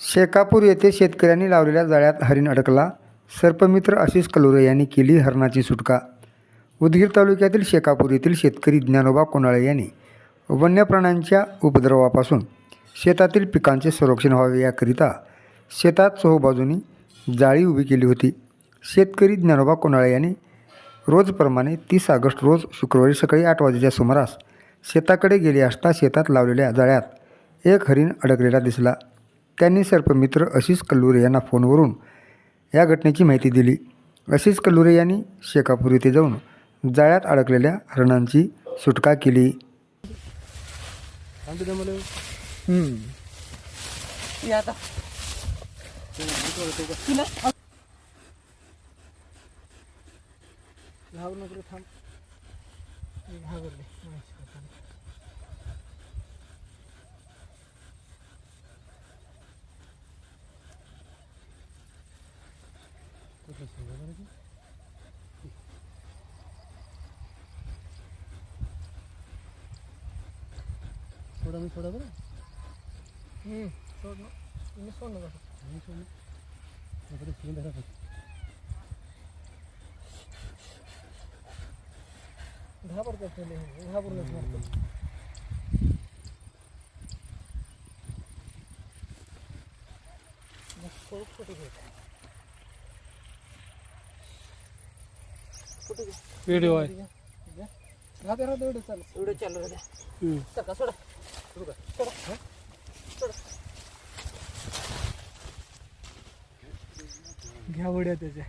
शेकापूर येथे शेतकऱ्यांनी लावलेल्या जाळ्यात हरिण अडकला. सर्पमित्र आशिष कलोरे यांनी केली हरणाची सुटका. उदगीर तालुक्यातील शेकापूर येथील शेतकरी ज्ञानोबा कोनाळे यांनी वन्य प्राण्यांच्या उपद्रवापासून शेतातील पिकांचे संरक्षण व्हावे याकरिता शेतात चोहोबाजूनी जाळी उभी केली होती. शेतकरी ज्ञानोबा कोनाळे यांनी रोजप्रमाणे तीस ऑगस्ट रोज शुक्रवारी सकाळी आठ वाजेच्या सुमारास शेताकडे गेले असता शेतात लावलेल्या जाळ्यात एक हरिण अडकलेला दिसला. त्यांनी सर्पमित्र आशिष कल्लुरे यांना फोनवरून या घटनेची माहिती दिली. आशिष कल्लुरे यांनी शेकापूर येथे जाऊन जाळ्यात अडकलेल्या हरणांची सुटका केली. थोडं मी थोडं बरं सोड मी सोड नका मी शिवून धरा फक्त. घाबरतात पहिले घाबरूनच मारतात मग सोड कुठे व्हिडिओ आहे. राहते राहते एवढं चालू एवढं चालू राहते सका सोडा सोडा सोडा सोडा घ्या उड्या त्याच्या.